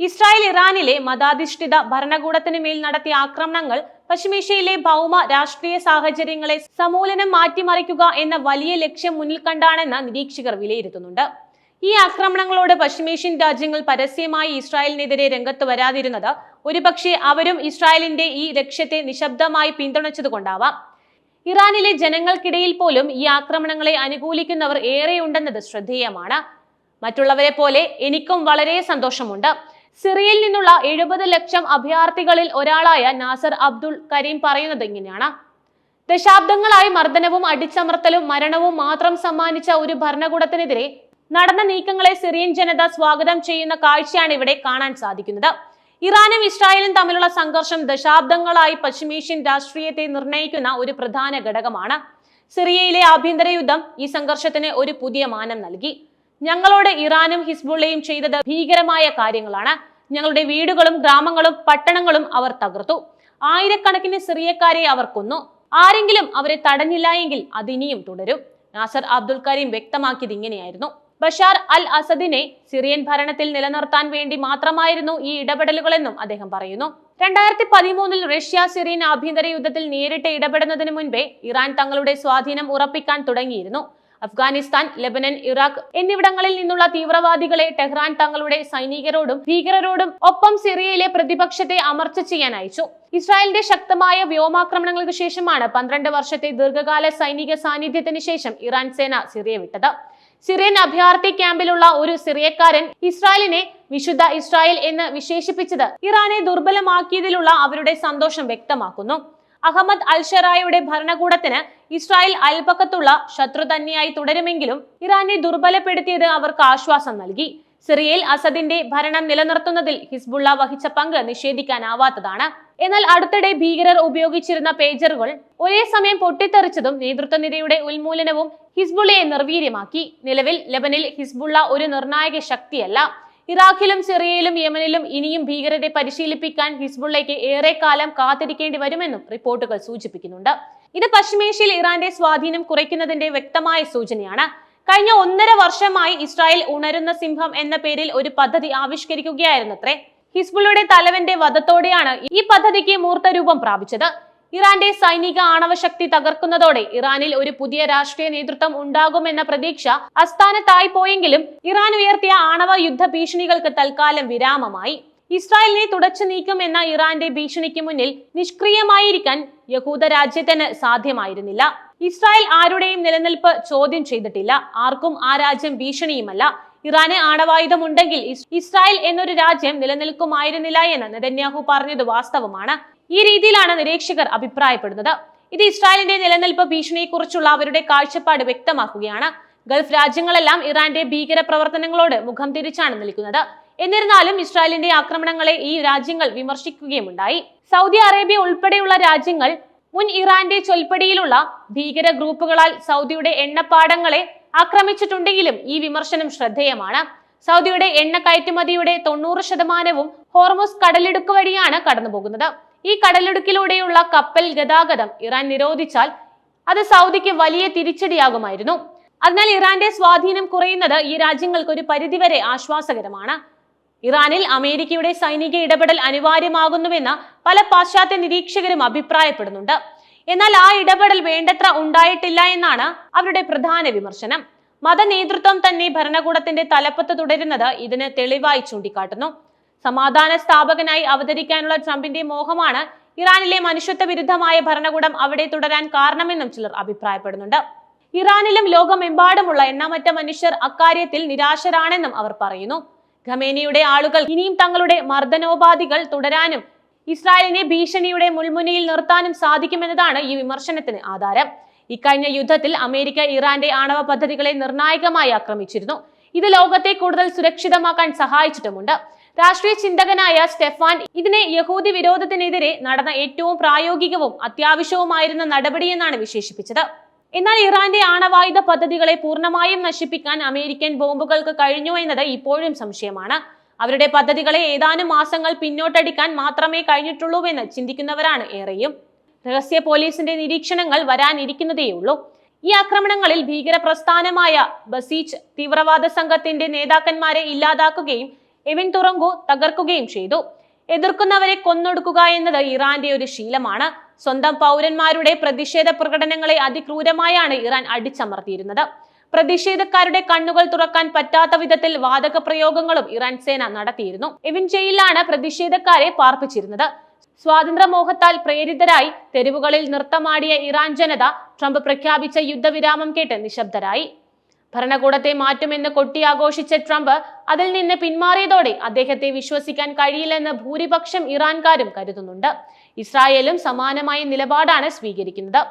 Israel ഇറാനിലെ മതാധിഷ്ഠിത ഭരണകൂടത്തിന് മേൽ നടത്തിയ ആക്രമണങ്ങൾ പശ്ചിമേഷ്യയിലെ ഭൗമ രാഷ്ട്രീയ സാഹചര്യങ്ങളെ സമൂലനം മാറ്റിമറിക്കുക എന്ന വലിയ ലക്ഷ്യം മുന്നിൽ കണ്ടാണെന്ന് നിരീക്ഷകർ വിലയിരുത്തുന്നുണ്ട്. ഈ ആക്രമണങ്ങളോട് പശ്ചിമേഷ്യൻ രാജ്യങ്ങൾ പരസ്യമായി ഇസ്രായേലിനെതിരെ രംഗത്ത് വരാതിരുന്നത് ഒരുപക്ഷെ അവരും ഇസ്രായേലിന്റെ ഈ ലക്ഷ്യത്തെ നിശബ്ദമായി പിന്തുണച്ചതുകൊണ്ടാവാം. ഇറാനിലെ ജനങ്ങൾക്കിടയിൽ പോലും ഈ ആക്രമണങ്ങളെ അനുകൂലിക്കുന്നവർ ഏറെയുണ്ടെന്നത് ശ്രദ്ധേയമാണ്. മറ്റുള്ളവരെ പോലെ എനിക്കും വളരെ സന്തോഷമുണ്ട്. സിറിയയിൽ നിന്നുള്ള എഴുപത് ലക്ഷം അഭയാർത്ഥികളിൽ ഒരാളായ നാസർ അബ്ദുൾ കരീം പറയുന്നത് ഇങ്ങനെയാണ്. ദശാബ്ദങ്ങളായി മർദ്ദനവും അടിച്ചമർത്തലും മരണവും മാത്രം സമ്മാനിച്ച ഒരു ഭരണകൂടത്തിനെതിരെ നടന്ന നീക്കങ്ങളെ സിറിയൻ ജനത സ്വാഗതം ചെയ്യുന്ന കാഴ്ചയാണ് ഇവിടെ കാണാൻ സാധിക്കുന്നത്. ഇറാനും ഇസ്രായേലും തമ്മിലുള്ള സംഘർഷം ദശാബ്ദങ്ങളായി പശ്ചിമേഷ്യൻ രാഷ്ട്രീയത്തെ നിർണയിക്കുന്ന ഒരു പ്രധാന ഘടകമാണ്. സിറിയയിലെ ആഭ്യന്തര യുദ്ധം ഈ സംഘർഷത്തിന് ഒരു പുതിയ മാനം നൽകി. ഞങ്ങളോട് ഇറാനും ഹിസ്ബുള്ളയും ചെയ്തത് ഭീകരമായ കാര്യങ്ങളാണ്. ഞങ്ങളുടെ വീടുകളും ഗ്രാമങ്ങളും പട്ടണങ്ങളും അവർ തകർത്തു. ആയിരക്കണക്കിന് സിറിയക്കാരെ അവർ കൊന്നു. ആരെങ്കിലും അവരെ തടഞ്ഞില്ല എങ്കിൽ അതിനിയും തുടരും. നാസർ അബ്ദുൽ കരീം വ്യക്തമാക്കിയത് ഇങ്ങനെയായിരുന്നു. ബഷാർ അൽ അസദിനെ സിറിയൻ ഭരണത്തിൽ നിലനിർത്താൻ വേണ്ടി മാത്രമായിരുന്നു ഈ ഇടപെടലുകളെന്നും അദ്ദേഹം പറയുന്നു. രണ്ടായിരത്തി പതിമൂന്നിൽ റഷ്യ സിറിയൻ ആഭ്യന്തര യുദ്ധത്തിൽ നേരിട്ട് ഇടപെടുന്നതിന് മുൻപേ ഇറാൻ തങ്ങളുടെ സ്വാധീനം ഉറപ്പിക്കാൻ തുടങ്ങിയിരുന്നു. അഫ്ഗാനിസ്ഥാൻ ലെബനൻ ഇറാഖ് എന്നിവിടങ്ങളിൽ നിന്നുള്ള തീവ്രവാദികളെ ടെഹ്റാൻ തങ്ങളുടെ സൈനികരോടും ഭീകരരോടും ഒപ്പം സിറിയയിലെ പ്രതിപക്ഷത്തെ അമർച്ച ചെയ്യാൻ അയച്ചു. ഇസ്രായേലിന്റെ ശക്തമായ വ്യോമാക്രമണങ്ങൾക്ക് ശേഷമാണ് പന്ത്രണ്ട് വർഷത്തെ ദീർഘകാല സൈനിക സാന്നിധ്യത്തിന് ശേഷം ഇറാൻ സേന സിറിയ വിട്ടത്. സിറിയൻ അഭയാർത്ഥി ക്യാമ്പിലുള്ള ഒരു സിറിയക്കാരൻ ഇസ്രായേലിനെ വിശുദ്ധ ഇസ്രായേൽ എന്ന് വിശേഷിപ്പിച്ചത് ഇറാനെ ദുർബലമാക്കിയതിലുള്ള അവരുടെ സന്തോഷം വ്യക്തമാക്കുന്നു. അഹമ്മദ് അൽഷറായുടെ ഭരണകൂടത്തിന് ഇസ്രായേൽ അയൽപക്കത്തുള്ള ശത്രു തന്നെയായി തുടരുമെങ്കിലും ഇറാനെ ദുർബലപ്പെടുത്തിയത് അവർക്ക് ആശ്വാസം നൽകി. സിറിയയിൽ അസദിന്റെ ഭരണം നിലനിർത്തുന്നതിൽ ഹിസ്ബുള്ള വഹിച്ച പങ്ക് നിഷേധിക്കാനാവാത്തതാണ്. എന്നാൽ അടുത്തിടെ ഭീകരർ ഉപയോഗിച്ചിരുന്ന പേജറുകൾ ഒരേ സമയം പൊട്ടിത്തെറിച്ചതും നേതൃത്വ നിരയുടെ ഉന്മൂലനവും ഹിസ്ബുള്ളയെ നിർവീര്യമാക്കി. നിലവിൽ ലബനിൽ ഹിസ്ബുള്ള ഒരു നിർണായക ശക്തിയല്ല. ഇറാഖിലും സിറിയയിലും യമനിലും ഇനിയും ഭീകരരെ പരിശീലിപ്പിക്കാൻ ഹിസ്ബുള്ളയ്ക്ക് ഏറെ കാലം കാത്തിരിക്കേണ്ടി വരുമെന്നും റിപ്പോർട്ടുകൾ സൂചിപ്പിക്കുന്നുണ്ട്. ഇത് പശ്ചിമേഷ്യയിൽ ഇറാന്റെ സ്വാധീനം കുറയ്ക്കുന്നതിന്റെ വ്യക്തമായ സൂചനയാണ്. കഴിഞ്ഞ ഒന്നര വർഷമായി ഇസ്രായേൽ ഉണരുന്ന സിംഹം എന്ന പേരിൽ ഒരു പദ്ധതി ആവിഷ്കരിക്കുകയായിരുന്നത്രേ. ഹിസ്ബുള്ളയുടെ തലവന്റെ വധത്തോടെയാണ് ഈ പദ്ധതിക്ക് മൂർത്തരൂപം പ്രാപിച്ചത്. ഇറാന്റെ സൈനിക ആണവ ശക്തി തകർക്കുന്നതോടെ ഇറാനിൽ ഒരു പുതിയ രാഷ്ട്രീയ നേതൃത്വം ഉണ്ടാകുമെന്ന പ്രതീക്ഷ അസ്ഥാനത്തായി പോയെങ്കിലും ഇറാൻ ഉയർത്തിയ ആണവ യുദ്ധ ഭീഷണികൾക്ക് തൽക്കാലം വിരാമമായി. ഇസ്രായേലിനെ തുടച്ചു നീക്കും എന്ന ഇറാന്റെ ഭീഷണിക്ക് മുന്നിൽ നിഷ്ക്രിയമായിരിക്കാൻ യഹൂദ രാജ്യത്തിന് സാധ്യമായിരുന്നില്ല. ഇസ്രായേൽ ആരുടെയും നിലനിൽപ്പ് ചോദ്യം ചെയ്തിട്ടില്ല. ആർക്കും ആ രാജ്യം ഭീഷണിയുമല്ല. ഇറാന് ആണവായുധമുണ്ടെങ്കിൽ ഇസ്രായേൽ എന്നൊരു രാജ്യം നിലനിൽക്കുമായിരുന്നില്ല എന്ന് നെതന്യാഹു പറഞ്ഞത് വാസ്തവമാണ്. ഈ രീതിയിലാണ് നിരീക്ഷകർ അഭിപ്രായപ്പെടുന്നത്. ഇത് ഇസ്രായേലിന്റെ നിലനിൽപ്പ് ഭീഷണിയെക്കുറിച്ചുള്ള അവരുടെ കാഴ്ചപ്പാട് വ്യക്തമാക്കുകയാണ്. ഗൾഫ് രാജ്യങ്ങളെല്ലാം ഇറാന്റെ ഭീകര പ്രവർത്തനങ്ങളോട് മുഖം തിരിച്ചാണ് നിൽക്കുന്നത്. എന്നിരുന്നാലും ഇസ്രായേലിന്റെ ആക്രമണങ്ങളെ ഈ രാജ്യങ്ങൾ വിമർശിക്കുകയുമുണ്ടായി. സൗദി അറേബ്യ ഉൾപ്പെടെയുള്ള രാജ്യങ്ങൾ മുൻ ഇറാന്റെ ചൊൽപ്പടിയിലുള്ള ഭീകര ഗ്രൂപ്പുകളാൽ സൗദിയുടെ എണ്ണപ്പാടങ്ങളെ ആക്രമിച്ചിട്ടുണ്ടെങ്കിലും ഈ വിമർശനം ശ്രദ്ധേയമാണ്. സൗദിയുടെ എണ്ണ കയറ്റുമതിയുടെ തൊണ്ണൂറ് ശതമാനവും ഹോർമോസ് കടലിടുക്ക് വഴിയാണ് കടന്നുപോകുന്നത്. ഈ കടലിടുക്കിലൂടെയുള്ള കപ്പൽ ഗതാഗതം ഇറാൻ നിരോധിച്ചാൽ അത് സൗദിക്ക് വലിയ തിരിച്ചടിയാകുമായിരുന്നു. അതിനാൽ ഇറാന്റെ സ്വാധീനം കുറയുന്നത് ഈ രാജ്യങ്ങൾക്ക് ഒരു പരിധിവരെ ആശ്വാസകരമാണ്. ഇറാനിൽ അമേരിക്കയുടെ സൈനിക ഇടപെടൽ അനിവാര്യമാകുന്നുവെന്ന് പല പാശ്ചാത്യ നിരീക്ഷകരും അഭിപ്രായപ്പെടുന്നുണ്ട്. എന്നാൽ ആ ഇടപെടൽ വേണ്ടത്ര ഉണ്ടായിട്ടില്ല എന്നാണ് അവരുടെ പ്രധാന വിമർശനം. മതനേതൃത്വം തന്നെ ഭരണകൂടത്തിന്റെ തലപ്പത്ത് തുടരുന്നത് ഇതിന് തെളിവായി ചൂണ്ടിക്കാട്ടുന്നു. സമാധാന സ്ഥാപകനായി അവതരിക്കാനുള്ള ട്രംപിന്റെ മോഹമാണ് ഇറാനിലെ മനുഷ്യത്വ വിരുദ്ധമായ ഭരണകൂടം അവിടെ തുടരാൻ കാരണമെന്നും ചിലർ അഭിപ്രായപ്പെടുന്നുണ്ട്. ഇറാനിലും ലോകമെമ്പാടുമുള്ള എണ്ണമറ്റ മനുഷ്യർ അക്കാര്യത്തിൽ നിരാശരാണെന്നും അവർ പറയുന്നു. ഖമേനിയുടെ ആളുകൾ ഇനിയും തങ്ങളുടെ മർദ്ദനോപാധികൾ തുടരാനും ഇസ്രായേലിനെ ഭീഷണിയുടെ മുൾമുനയിൽ നിർത്താനും സാധിക്കുമെന്നതാണ് ഈ വിമർശനത്തിന് ആധാരം. ഇക്കഴിഞ്ഞ യുദ്ധത്തിൽ അമേരിക്ക ഇറാന്റെ ആണവ പദ്ധതികളെ നിർണായകമായി ആക്രമിച്ചിരുന്നു. ഇത് ലോകത്തെ കൂടുതൽ സുരക്ഷിതമാക്കാൻ സഹായിച്ചിട്ടുമുണ്ട്. രാഷ്ട്രീയ ചിന്തകനായ സ്റ്റെഫാൻ ഇതിനെ യഹൂദി വിരോധത്തിനെതിരെ നടന്ന ഏറ്റവും പ്രായോഗികവും അത്യാവശ്യവുമായിരുന്ന നടപടിയെന്നാണ് വിശേഷിപ്പിച്ചത്. എന്നാൽ ഇറാന്റെ ആണവായുധ പദ്ധതികളെ പൂർണമായും നശിപ്പിക്കാൻ അമേരിക്കൻ ബോംബുകൾക്ക് കഴിഞ്ഞു എന്നത് ഇപ്പോഴും സംശയമാണ്. അവരുടെ പദ്ധതികളെ ഏതാനും മാസങ്ങൾ പിന്നോട്ടടിക്കാൻ മാത്രമേ കഴിഞ്ഞിട്ടുള്ളൂ എന്ന് ചിന്തിക്കുന്നവരാണ് ഏറെയും. രഹസ്യ പോലീസിന്റെ നിരീക്ഷണങ്ങൾ വരാനിരിക്കുന്നതേയുള്ളൂ. ഈ ആക്രമണങ്ങളിൽ ഭീകര പ്രസ്ഥാനമായ ബസീച്ച് തീവ്രവാദ സംഘത്തിന്റെ നേതാക്കന്മാരെ ഇല്ലാതാക്കുകയും എവിൻ തുറങ്കു തകർക്കുകയും ചെയ്തു. എതിർക്കുന്നവരെ കൊന്നൊടുക്കുക എന്നത് ഇറാന്റെ ഒരു ശീലമാണ്. സ്വന്തം പൗരന്മാരുടെ പ്രതിഷേധ പ്രകടനങ്ങളെ അതിക്രൂരമായാണ് ഇറാൻ അടിച്ചമർത്തിയിരുന്നത്. പ്രതിഷേധക്കാരുടെ കണ്ണുകൾ തുറക്കാൻ പറ്റാത്ത വിധത്തിൽ വാതക പ്രയോഗങ്ങളും ഇറാൻ സേന നടത്തിയിരുന്നു. എവിൻ ജയിലിലാണ് പ്രതിഷേധക്കാരെ പാർപ്പിച്ചിരുന്നത്. സ്വാതന്ത്ര്യമോഹത്താൽ പ്രേരിതരായി തെരുവുകളിൽ നൃത്തമാടിയ ഇറാൻ ജനത ട്രംപ് പ്രഖ്യാപിച്ച യുദ്ധവിരാമം കേട്ട് നിശബ്ദരായി. ഭരണകൂടത്തെ മാറ്റുമെന്ന് കൊട്ടിയാഘോഷിച്ച ട്രംപ് അതിൽ നിന്ന് പിന്മാറിയതോടെ അദ്ദേഹത്തെ വിശ്വസിക്കാൻ കഴിയില്ലെന്ന് ഭൂരിപക്ഷം ഇറാൻകാരും കരുതുന്നുണ്ട്. ഇസ്രായേലും സമാനമായ നിലപാടാണ് സ്വീകരിക്കുന്നത്.